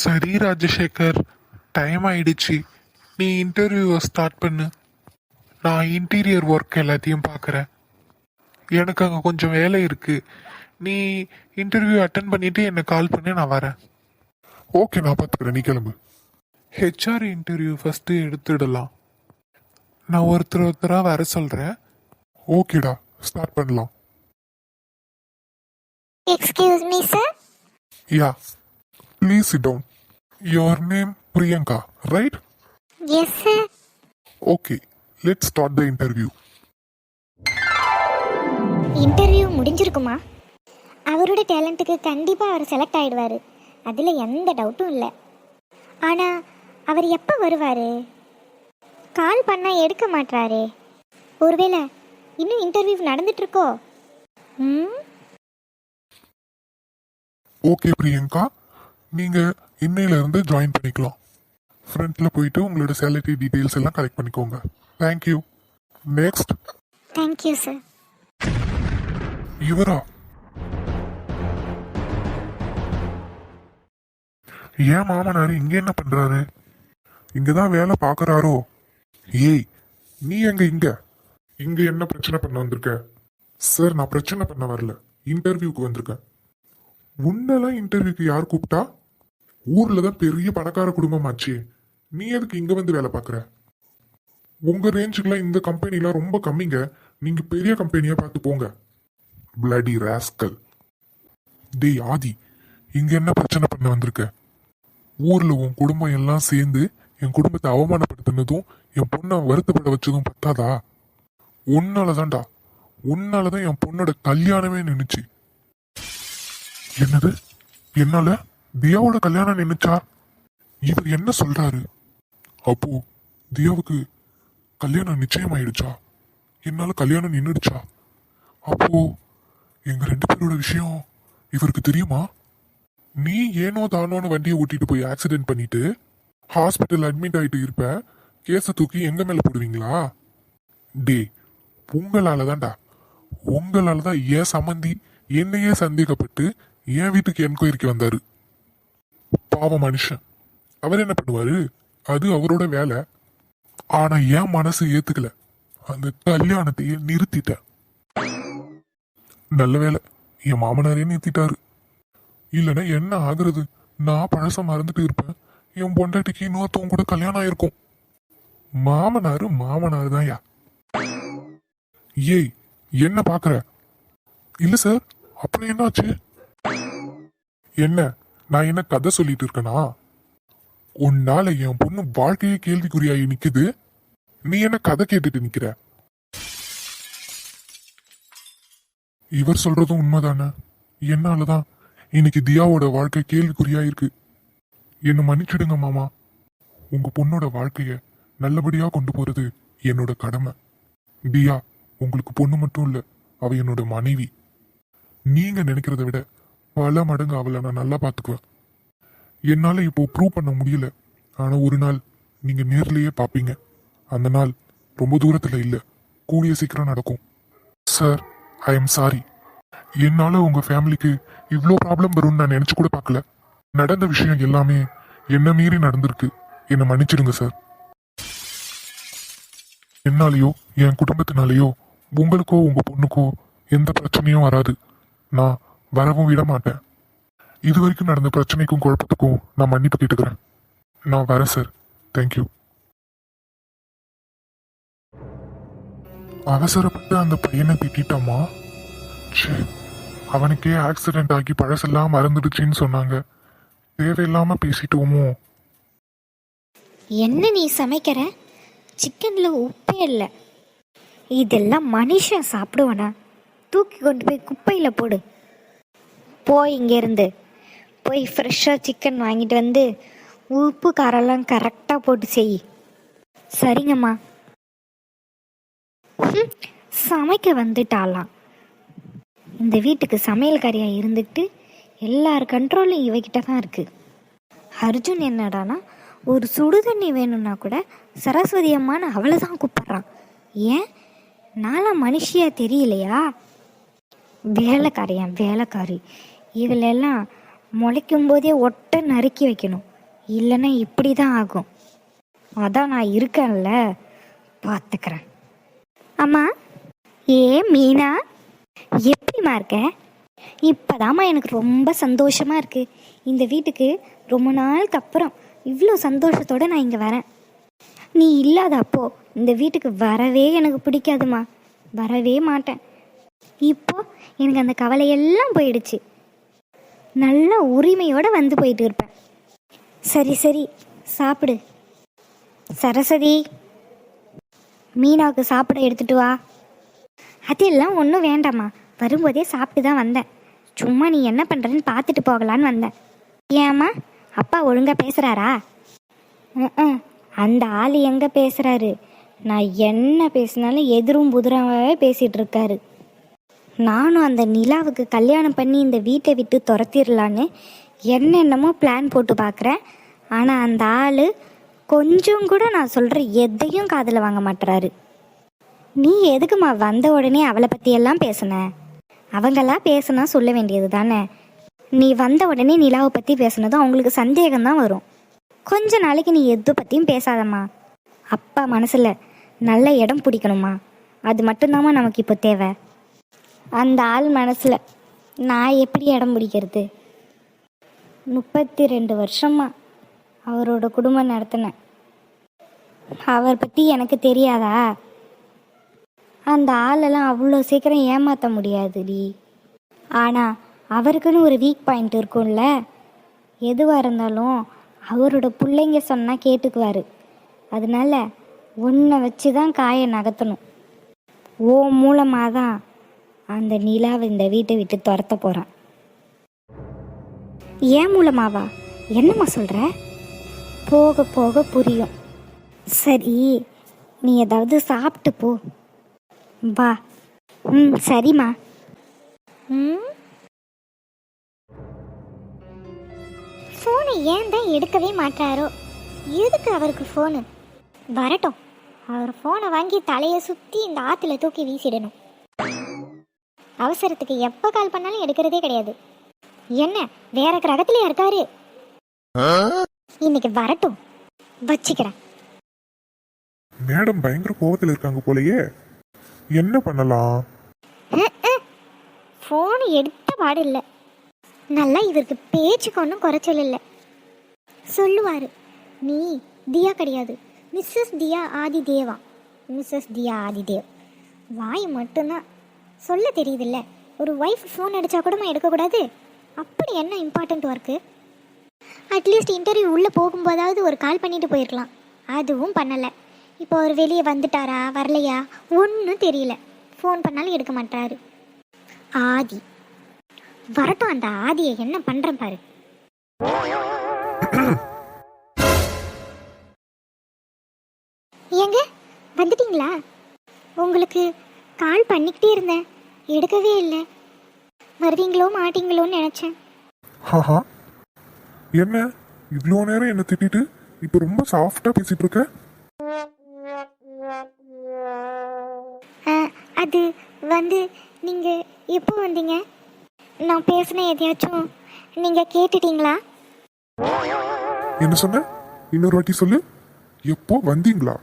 சரி ராஜசேகர். டைம் ஆயிடுச்சு. நீ இன்டர்வியூவை ஸ்டார்ட் பண்ணு. நான் இன்டீரியர் ஒர்க் எல்லாத்தையும் பார்க்குறேன் எனக்கு அங்கே கொஞ்சம் வேலை இருக்கு. நீ இன்டர்வியூ அட்டன் பண்ணிட்டு என்னை கால் பண்ணி நான் வரேன். ஓகே நான் பார்த்துக்கிறேன் நீ கிளம்பு. ஹெச்ஆர் இன்டர்வியூ ஃபஸ்ட்டு எடுத்துடலாம். நான் ஒருத்தர் ஒருத்தராக வர சொல்கிறேன் ஓகேடா ஸ்டார்ட் பண்ணலாம். Excuse me, sir. Yeah please sit down your name Priyanka right Yes, sir. Okay let start the interview interview முடிஞ்சிருக்குமா? அவரோட டேலண்ட்டுக்கு கண்டிப்பாக அவர் செலக்ட் ஆயிடுவார். அதில் எந்த டவுட்டும் இல்லை. ஆனால் அவர் எப்போ வருவார்? கால் பண்ணால் எடுக்க மாட்றாரே. ஒருவேளை இன்னும் இன்டர்வியூ நடந்துட்டுருக்கோ? ம்? ஓகே பிரியங்கா நீங்க இன்னையில இருந்து ஜாயின் பண்ணிக்கலாம். ஃப்ரண்ட்ல போயிட்டு உங்களோட சேலரி டீடைல்ஸ் எல்லாம் கலெக்ட் பண்ணிக்கோங்க. Thank you next thank you sir இவரா? ஏன் மாமனார் இங்க என்ன பண்றாரு? இங்கதான் வேலை பாக்குறாரோ ஏய் நீ எங்க இங்க? இங்க என்ன பிரச்சனை பண்ண வந்திருக்க? சார் நான் பிரச்சனை பண்ண வரல. இன்டர்வியூக்கு வந்திருக்கேன். உன்னெல்லாம் இன்டர்வியூக்கு யார் கூப்பிட்டா? ஊர்ல தான் பெரிய பணக்கார குடும்பமாச்சே நீ எதுக்கு இங்க வந்து வேலை பார்க்குற? உங்க ரேஞ்சுக்குலாம் இந்த கம்பெனிலாம் ரொம்ப கம்மிங்க. நீங்க பெரிய கம்பெனியா பார்த்து போங்க. பிளடி ராஸ்கல் டேய் ஆதி இங்க என்ன பிரச்சனை பண்ண வந்திருக்க? ஊர்ல உன் குடும்பம் எல்லாம் சேர்ந்து என் குடும்பத்தை அவமானப்படுத்தினதும் என் பொண்ணை வருத்தப்பட வச்சதும் பத்தாதா? உன்னாலதான்டா உன்னாலதான் என் பொண்ணோட கல்யாணமே நின்றுச்சு என்னது? என்னால? தியாவோட கல்யாணம் நின்னுச்சா? இவர் என்ன சொல்றாரு? அப்போ தியாவுக்கு கல்யாணம் நிச்சயம் ஆயிடுச்சா என்னால கல்யாணம் நின்றுடுச்சா அப்போ எங்க ரெண்டு பேரோட விஷயம் இவருக்கு தெரியுமா? நீ ஏனோ தானோன்னு வண்டியை ஓட்டிட்டு போய் ஆக்சிடென்ட் பண்ணிட்டு ஹாஸ்பிட்டல் அட்மிட் ஆயிட்டு இருப்ப கேஸை தூக்கி எங்க மேல போடுவீங்களா? டே உங்களால தான்டா உங்களால தான் ஏன் சம்மந்தி என்னையே சந்தேகப்பட்டு என் வீட்டுக்கு என்கொயரிக்கு வந்தாரு. பாவ மனுஷன். அவர் என்ன பண்ணுவாரு? அது அவரோட வேலை. ஆனா என் மனசு ஏத்துக்கல. அந்த கல்யாணத்தையே நிறுத்திட்டேன். நல்ல வேலை. என் மாமனாரே நிறுத்திட்டாரு. இல்லைன்னா என்ன ஆகுறது? நான் பழச மறந்துட்டு இருப்பேன். என் பொண்டாட்டிக்கு இன்னொருத்தவங்க கூட கல்யாணம் ஆயிருக்கும். மாமனாரு மாமனாரு தான் ஏய் என்ன பாக்குற? இல்ல சார் அப்புறம் என்னாச்சு? என்ன? நான் என்ன கதை சொல்லிட்டு இருக்கேனா? உன்னால என் பொண்ணு வாழ்க்கையே கேள்விக்குறியாகி நிக்குது. நீ என்ன கதை கேட்டுட்டு நிக்கிற? இவர் சொல்றதும் உண்மைதானே? என்னாலதான்? இன்னைக்கு தியாவோட வாழ்க்கை கேள்விக்குறியா இருக்கு என்ன மன்னிச்சிடுங்க மாமா. உங்க பொண்ணோட வாழ்க்கைய நல்லபடியா கொண்டு போறது என்னோட கடமை. தியா உங்களுக்கு பொண்ணு மட்டும் இல்ல அவ என்னோட மனைவி. நீங்க நினைக்கிறத விட பல மடங்கு அவளை நான் நல்லா பார்த்துக்குவேன். என்னால் இப்போ ப்ரூவ் பண்ண முடியல. ஆனால் ஒரு நாள் நீங்கள் நேர்லேயே பார்ப்பீங்க. அந்த நாள் ரொம்ப தூரத்தில் இல்லை. கூடிய சீக்கிரம் நடக்கும். சார் ஐ எம் சாரி என்னால் உங்கள் ஃபேமிலிக்கு இவ்வளோ ப்ராப்ளம் வரும்னு நான் நினச்சி கூட பார்க்கல. நடந்த விஷயம் எல்லாமே என்ன மீறி நடந்திருக்கு. என்னை மன்னிச்சிடுங்க சார் என்னாலேயோ என் குடும்பத்தினாலேயோ உங்களுக்கோ உங்கள் பொண்ணுக்கோ எந்த பிரச்சனையும் வராது. நான் வரவும் விட மாட்டேன் இது வரைக்கும் நடந்த பிரச்சனைக்கும் குழப்பத்துக்கும் நான் மன்னிப்பு கேட்டுக்கிறேன். நான் வரேன் சார் தேங்க்யூ அவசரப்பட்டு அந்த பையனை திட்டாமா ச்சே அவனுக்கே ஆக்சிடென்ட் ஆகி பழசெல்லாம் மறந்துடுச்சுன்னு சொன்னாங்க. தேவையில்லாம பேசிட்டோமோ? என்ன நீ சமைக்கிற? சிக்கனில் உப்பே இல்லை. இதெல்லாம் மனுஷன் சாப்பிடுவானா? தூக்கி கொண்டு போய் குப்பையில் போடு. போய் இங்கேருந்து. போய் ஃப்ரெஷ்ஷாக சிக்கன் வாங்கிட்டு வந்து உப்பு காரெல்லாம் கரெக்டாக போட்டு செய். சரிங்கம்மா. சமைக்க வந்துட்டாலாம் இந்த வீட்டுக்கு சமையல்காரியாக இருந்துட்டு எல்லார் கண்ட்ரோலும் இவகிட்ட தான் இருக்குது அர்ஜுன் என்னடானா ஒரு சுடுதண்ணி வேணும்னா கூட சரஸ்வதி அம்மான்னு அவளை தான் கூப்பிட்றான். ஏன்? நான்லாம் மனுஷியா தெரியலையா? வேலைக்காரியான் வேலைக்காரி. இதிலெல்லாம் முளைக்கும் போதே ஒட்ட நறுக்கி வைக்கணும். இல்லைன்னா இப்படி தான் ஆகும். அதான் நான் இருக்கேன்ல பார்த்துக்கிறேன் அம்மா ஏ மீனா எப்படிம்மா இருக்க? இப்போதாம்மா எனக்கு ரொம்ப சந்தோஷமாக இருக்குது இந்த வீட்டுக்கு ரொம்ப நாளுக்கு அப்புறம் இவ்வளோ சந்தோஷத்தோடு நான் இங்கே வரேன். நீ இல்லாத அப்போ இந்த வீட்டுக்கு வரவே எனக்கு பிடிக்காதுமா வரவே மாட்டேன். இப்போ எனக்கு அந்த கவலையெல்லாம் போயிடுச்சு. நல்ல உரிமையோடு வந்து போயிட்டு இருப்பேன். சரி சரி சாப்பிடு. சரஸ்வதி மீனாவுக்கு சாப்பிட எடுத்துட்டு வா. அதெல்லாம் ஒன்றும் வேண்டாம்மா. வரும்போதே சாப்பிட்டு தான் வந்தேன். சும்மா நீ என்ன பண்ணுறன்னு பார்த்துட்டு போகலான்னு வந்தேன். ஏம்மா அப்பா ஒழுங்காக பேசுகிறாரா ம் அந்த ஆள் எங்கே பேசுகிறாரு நான் என்ன பேசினாலும் எதிரும் புதிராகவே பேசிகிட்டு இருக்காரு. நானும் அந்த நிலாவுக்கு கல்யாணம் பண்ணி இந்த வீட்டை விட்டு துரத்திடலான்னு என்னென்னமோ பிளான் போட்டு பார்க்குறேன். ஆனால் அந்த ஆள் கொஞ்சம் கூட நான் சொல்கிற எதையும் காதில் வாங்க மாட்டுறாரு. நீ எதுக்குமா வந்த உடனே அவளை பற்றியெல்லாம் பேசுன? அவங்களாம் பேசுனா சொல்ல வேண்டியது தானே. நீ வந்த உடனே நிலாவை பற்றி பேசுனதும் அவங்களுக்கு சந்தேகம்தான் வரும். கொஞ்ச நாளைக்கு நீ எது பற்றியும் பேசாதம்மா. அப்பா மனசில் நல்ல இடம் பிடிக்கணுமா? அது மட்டும்தாம்மா நமக்கு இப்போ தேவை. அந்த ஆள் மனசில் நான் எப்படி இடம் பிடிக்கிறது? முப்பத்தி ரெண்டு வருஷமா அவரோட குடும்பம் நடத்தினேன். அவர் பற்றி எனக்கு தெரியாதா? அந்த ஆளெல்லாம் அவ்வளோ சீக்கிரம் ஏமாற்ற முடியாதுடி. ஆனால் அவருக்குன்னு ஒரு வீக் பாயிண்ட் இருக்கும்ல? எதுவாக இருந்தாலும் அவரோட பிள்ளைங்க சொன்னால் கேட்டுக்குவார். அதனால உன்னை வச்சு தான் காயை நகர்த்தணும். ஓ மூலமாக தான் அந்த நிலாவை இந்த வீட்டை விட்டு துரத்த போகிறான் ஏன் மூலமாவா? என்னம்மா சொல்கிற போக போக புரியும். சரி நீ ஏதாவது சாப்பிட்டு போ. வா. ம் சரிம்மா. ம்? ஃபோனை ஏன் தான் எடுக்கவே மாட்டாரோ? எதுக்கு அவருக்கு ஃபோனு? வரட்டும். அவர் ஃபோனை வாங்கி தலையை சுற்றி இந்த ஆற்றுல தூக்கி வீசிடணும். அவசரத்துக்கு எப்போ கால் பண்ணாலும் எடுக்கிறதே கிடையாது. என்ன வேற கிரகத்திலயா இருக்காரு? இன்னைக்கு வரட்டும். வச்சுக்கிறேன். மேடம் பயங்கர கோவத்தில் இருக்காங்க போலயே. என்ன பண்ணலாம்? ஃபோன் எடுத்த பாடு இல்லை. நல்லா இவருக்கு பேச்சுக்கு ஒன்றும் குறைச்சல் இல்லை சொல்லுவார் நீ தியா கிடையாது. மிஸ்ஸஸ் தியா ஆதி தேவா மிஸ்ஸஸ் தியா ஆதி தேவ் வாய் மட்டும்தான். சொல்ல தெரியுதில்ல. ஒரு ஒய்ஃப் ஃபோன் அடித்தா கூட எடுக்கக்கூடாது? அப்படி என்ன இம்பார்ட்டண்ட் ஒர்க்கு அட்லீஸ்ட் இன்டர்வியூ உள்ளே போகும்போதாவது ஒரு கால் பண்ணிட்டு போயிருக்கலாம். அதுவும் பண்ணலை. இப்போ அவர் வெளியே வந்துட்டாரா? வரலையா? ஒன்றும் தெரியல. ஃபோன் பண்ணாலும் எடுக்க மாட்டாரு. ஆதி. வரட்டும் அந்த ஆதியை. என்ன பண்ணுறேன் பாரு. ஏங்க வந்துட்டீங்களா? உங்களுக்கு கால் பண்ணிக்கிட்டே இருந்தேன். எடுக்கவே இல்லை. வருவீங்களோ மாட்டீங்களோன்னு நினச்சேன். ஹாஹா என்ன? இவ்வளோ நேரம் என்ன திட்டிட்டு இப்போ ரொம்ப சாஃப்டா பேசிட்டு இருக்க அது வந்து நீங்கள் எப்போ வந்தீங்க? நான் பேசின எதையாச்சும் நீங்கள் கேட்டுட்டீங்களா? என்ன சொன்ன? இன்னொரு வாட்டி சொல்லு. எப்போ வந்தீங்களா?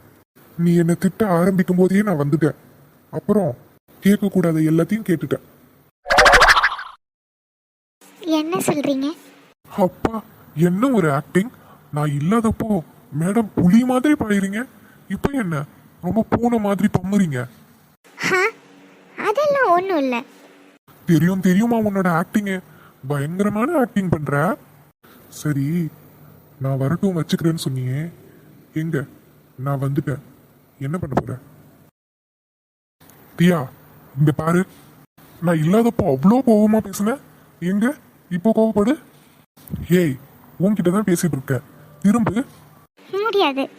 நீ என்ன திட்ட ஆரம்பிக்கும் போதே நான் வந்துட்டேன். அப்புறம் கேட்க கூடாத எல்லாத்தையும் கேட்டுட்டேன். என்ன சொல்கிறீங்க அப்பா என்ன ஒரு ஆக்டிங் நான் இல்லாதப்போ மேடம் புலி மாதிரி பாயிறீங்க. இப்போ என்ன? ரொம்ப பூனை மாதிரி பம்முறீங்க. அதெல்லாம் ஒன்றும் இல்லை. தெரியும் தெரியுமா உன்னோட ஆக்டிங்கு பயங்கரமான ஆக்டிங் பண்ற. சரி நான் வரட்டும் வச்சுக்கிறேன்னு சொன்னியே. எங்க? நான் வந்துட்டேன். என்ன பண்ண போற? தியா இங்க பாரு. நான் இல்லாதப்போ அவ்வளோ கோவமா பேசுனேன். எங்க? இப்போ கோவப்படு. ஏய் உன்கிட்ட தான் பேசிட்டு இருக்கேன். திரும்பு. முடியாது.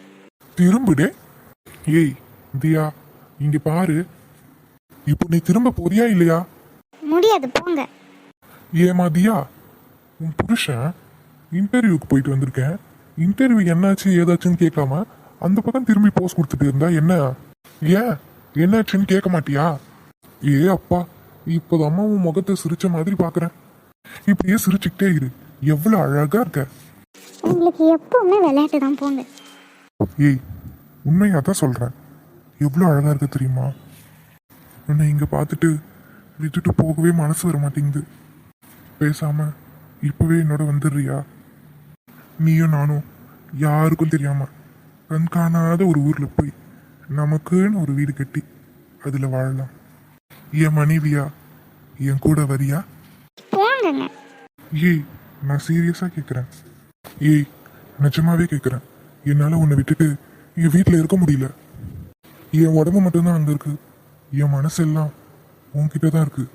திரும்புடே. ஏய் தியா இங்க பாரு. இப்போ நீ திரும்ப போறியா இல்லையா? முடியாது போங்க. ஏமா தியா உன் புருஷன் இன்டர்வியூக்கு போயிட்டு வந்திருக்கேன். இன்டர்வியூ என்னாச்சு ஏதாச்சுன்னு கேட்காம அந்த பக்கம் திரும்பி போஸ் கொடுத்துட்டு இருந்தா என்ன? ஏன்? என்னாச்சுன்னு கேட்க மாட்டியா? ஏ அப்பா இப்போதாம்மா உன் முகத்தை சிரிச்ச மாதிரி பார்க்கறேன் இப்படியே சிரிச்சுக்கிட்டே இரு. எவ்வளோ அழகா இருக்க. உங்களுக்கு எப்பவுமே விளையாட்டு தான் போங்க. ஏய் உண்மையாக தான் சொல்கிறேன் எவ்வளோ அழகாக இருக்க தெரியுமா? உன்னை இங்கே பார்த்துட்டு விட்டுட்டு போகவே மனசு வர மாட்டேங்குது. பேசாம இப்போவே என்னோட வந்துடுறியா? நீயும் நானும் யாருக்கும் தெரியாம கண் காணாத ஒரு ஊரில் போய் நமக்குன்னு ஒரு வீடு கட்டி அதில் வாழலாம். என் மனைவியா? என் கூட வரியா? போங்கங்க. ஏய் நான் சீரியஸாக கேட்குறேன் ஏய் நிஜமாவே கேட்குறேன் என்னால் உன்னை விட்டுட்டு என் வீட்டில் இருக்க முடியல. என் உடம்பு மட்டும்தான் அங்கே இருக்கு. என் மனசெல்லாம் உன்கிட்ட தான் இருக்கு.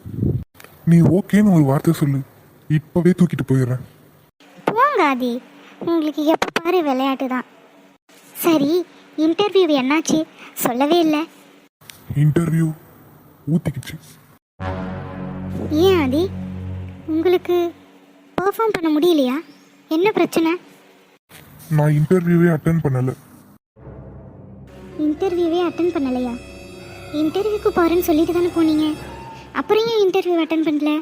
நீ ஓகேன்னு ஒரு வார்த்தை சொல்லு. இப்போவே தூக்கிட்டு போயிடுறேன். போங்க ஆதி. உங்களுக்கு எப்போ பாரு விளையாட்டு தான் சரி இன்டர்வியூ என்னாச்சு? சொல்லவே இல்லை. இன்டர்வியூ ஊத்திக்கிச்சு. ஏன் ஆதி? உங்களுக்கு பெர்ஃபார்ம் பண்ண முடியலையா? என்ன பிரச்சனை? நான் இன்டர்வியூவே அட்டன் பண்ணலை. இன்டர்வியூவே அட்டன் பண்ணலையா? இன்டர்வியூக்கு போகிறேன்னு சொல்லிட்டு தானே போனீங்க. அப்புறம் ஏன் இன்டர்வியூ அட்டன் பண்ணல?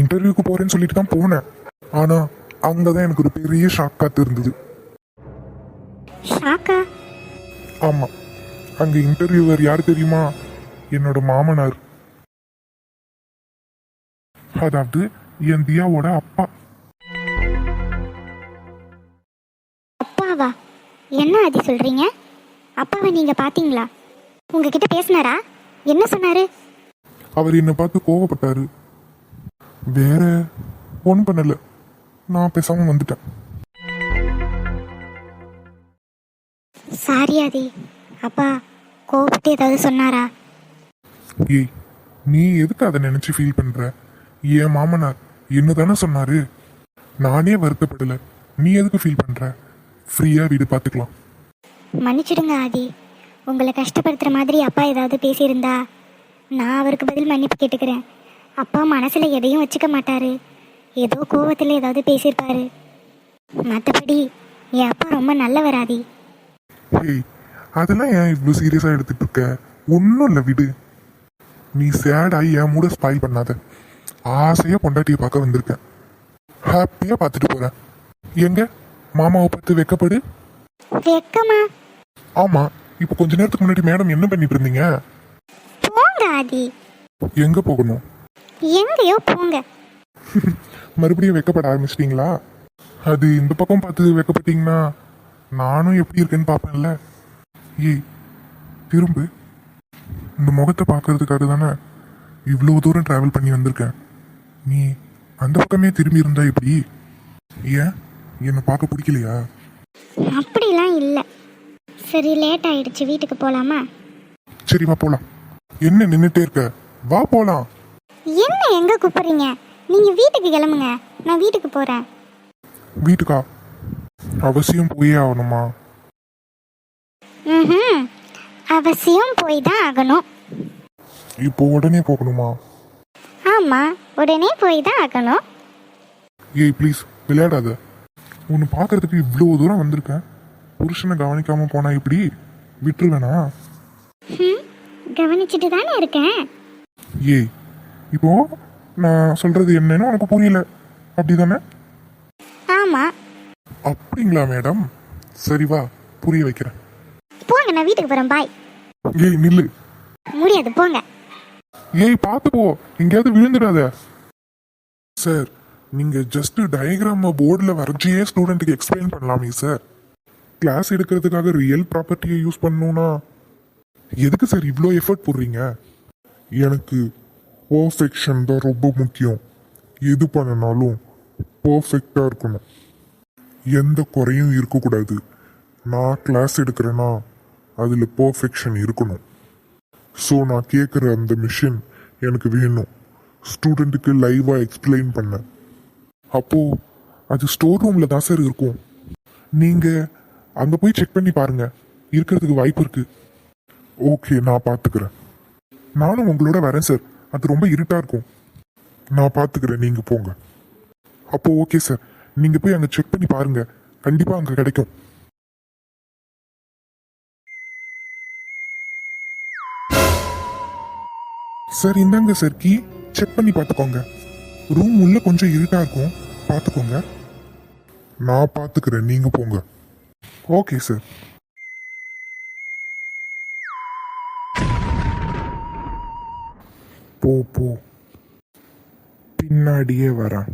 இன்டர்வியூக்கு போகிறேன்னு சொல்லிட்டு தான் போனேன். ஆனால் அங்கே தான் எனக்கு ஒரு பெரிய ஷாக் காத்து இருந்தது ஷாக்கா ஆமாம் அங்கே இன்டர்வியூவர் யார் தெரியுமா? என்னோட மாமனார். அதாவது என் தியாவோட அப்பா. அப்பாவா? என்ன ஆதி சொல்கிறீங்க அப்பாவை நீங்கள் பார்த்தீங்களா உங்ககிட்ட பேசினாரா? என்ன சொன்னாரு? அவர் என்னை பார்த்து கோவப்பட்டாரு. வேற ஒன்றும் பண்ணல. நான் பேசாம வந்துட்டேன். சாரி ஆதி அப்பா கோபப்பட்டு ஏதாவது சொன்னாரா? ஏய் நீ எதுக்கு அதை நினைச்சு ஃபீல் பண்ற? என் மாமனார் என்ன தானே சொன்னாரு? நானே வருத்தப்படல. நீ எதுக்கு ஃபீல் பண்ற? ஃப்ரீயா வீடு பார்த்துக்கலாம். மன்னிச்சிடுங்க ஆதி. உங்களை கஷ்டப்படுத்துகிற மாதிரி அப்பா ஏதாவது பேசியிருந்தா நான் அவருக்கு பதில் மன்னிப்பு கேட்டுக்கிறேன். அப்பா மனசில் எதையும் வச்சுக்க மாட்டாரு. ஏதோ கோவத்தில் ஏதாவது பேசியிருப்பாரு. மற்றபடி என் அப்பா ரொம்ப நல்லவர் ஏய் அதெல்லாம் ஏன் இவ்வளோ சீரியஸாக எடுத்துட்டு இருக்க ஒன்றும் இல்லை விடு. நீ சேடாகி என் மூட ஸ்பாயில் பண்ணாத. ஆசையாக பொண்டாட்டியை பார்க்க வந்திருக்கேன். ஹாப்பியாக பார்த்துட்டு போகிறேன் எங்க? மாமாவை பார்த்து வெக்கப்படு. வெக்கமா? ஆமாம் இப்போ கொஞ்ச நேரத்துக்கு முன்னாடி மேடம் என்ன பண்ணிட்டு இருந்தீங்க? போங்க ஆதி. எங்கே போகணும்? எங்கேயோ போங்க. மறுபடியும் வெக்கப்பட ஆரம்பிச்சிட்டிங்களா? அது இந்த பக்கம் பார்த்து வெக்கப்பட்டீங்கன்னா நானும் எப்படி இருக்கேன்னு பார்ப்பேன்ல. ஏய் திரும்பு. இந்த முகத்தை பார்க்கறதுக்காக தானே இவ்வளோ தூரம் ட்ராவல் பண்ணி வந்திருக்கேன். நீ அந்த பக்கமே திரும்பி இருந்தா எப்படி? ஏன்? என்னை பார்க்க பிடிக்கலையா? அப்படிலாம் இல்லை. சரி லேட் ஆயிடுச்சு. வீட்டுக்கு போகலாமா சரி வா போலாம். என்ன நின்றுட்டே இருக்க? வா போலாம். என்ன எங்கே கூப்பிட்றீங்க? நீங்கள் வீட்டுக்கு கிளம்புங்க. நான் வீட்டுக்கு போகிறேன் வீட்டுக்கா? அவசியம் போயே ஆகணுமா? ம் அவசியம் போய் தான் ஆகணும். இப்போ உடனே போகணுமா? ஆமாம் உடனே போய் தான் ஆகணும். ஏய் ப்ளீஸ் விளையாடாத. உன்னை பார்க்கறதுக்கு இவ்வளோ தூரம் வந்திருக்கேன். புருஷனை கவனிக்காம போனா இப்படி விட்டுருவேனா? ம் கவனிச்சுட்டு தானே இருக்கேன். ஏய் இப்போ நான் சொல்றது என்னன்னு உனக்கு புரியல. அப்படிதானே? ஆமாம் அப்படிங்களா மேடம்? சரி வா புரிய வைக்கிறேன். போங்க நான் வீட்டுக்கு போகிறேன் பாய் ஏய் நில்லு. முடியாது போங்க. ஏய் பார்த்து போ எங்கேயாவது விழுந்துடாத. சார் நீங்க ஜஸ்ட் டயக்ராம போர்டில் வரைஞ்சியே ஸ்டூடெண்ட்டுக்கு எக்ஸ்பிளைன் பண்ணலாமே சார். கிளாஸ் எடுக்கிறதுக்காக ரியல் ப்ராப்பர்ட்டியை யூஸ் பண்ணணும்னா எதுக்கு சார் இவ்வளோ எஃபர்ட் போடுறீங்க? எனக்கு பர்ஃபெக்ஷன் தான் ரொம்ப முக்கியம். எது பண்ணனாலும் பர்ஃபெக்டாக இருக்கணும். எந்த குறையும் இருக்கக்கூடாது. நான் கிளாஸ் எடுக்கிறேன்னா அதில் பர்ஃபெக்ஷன் இருக்கணும். ஸோ நான் கேட்குற அந்த மிஷின் எனக்கு வேணும். ஸ்டூடெண்ட்டுக்கு லைவாக எக்ஸ்பிளைன் பண்ண. அப்போது அது ஸ்டோர் ரூமில் தான் சார் இருக்கும். நீங்கள் அங்கே போய் செக் பண்ணி பாருங்கள் இருக்கிறதுக்கு வாய்ப்பு இருக்குது ஓகே நான் பார்த்துக்கிறேன் நானும் உங்களோட வரேன் சார் அது ரொம்ப இருட்டாக இருக்கும். நான் பார்த்துக்கிறேன் நீங்கள் போங்க. அப்போது ஓகே சார் நீங்கள் போய் அங்கே செக் பண்ணி பாருங்க. கண்டிப்பாக அங்கே கிடைக்கும். சார் இந்தாங்க சார் கீ. செக் பண்ணி பார்த்துக்கோங்க. ரூம் உள்ளே கொஞ்சம் இருட்டாக இருக்கும். பார்த்துக்கோங்க. நான் பார்த்துக்கிறேன். நீங்கள் போங்க. Okay sir. போ போ. பின்னாடியே வரேன்.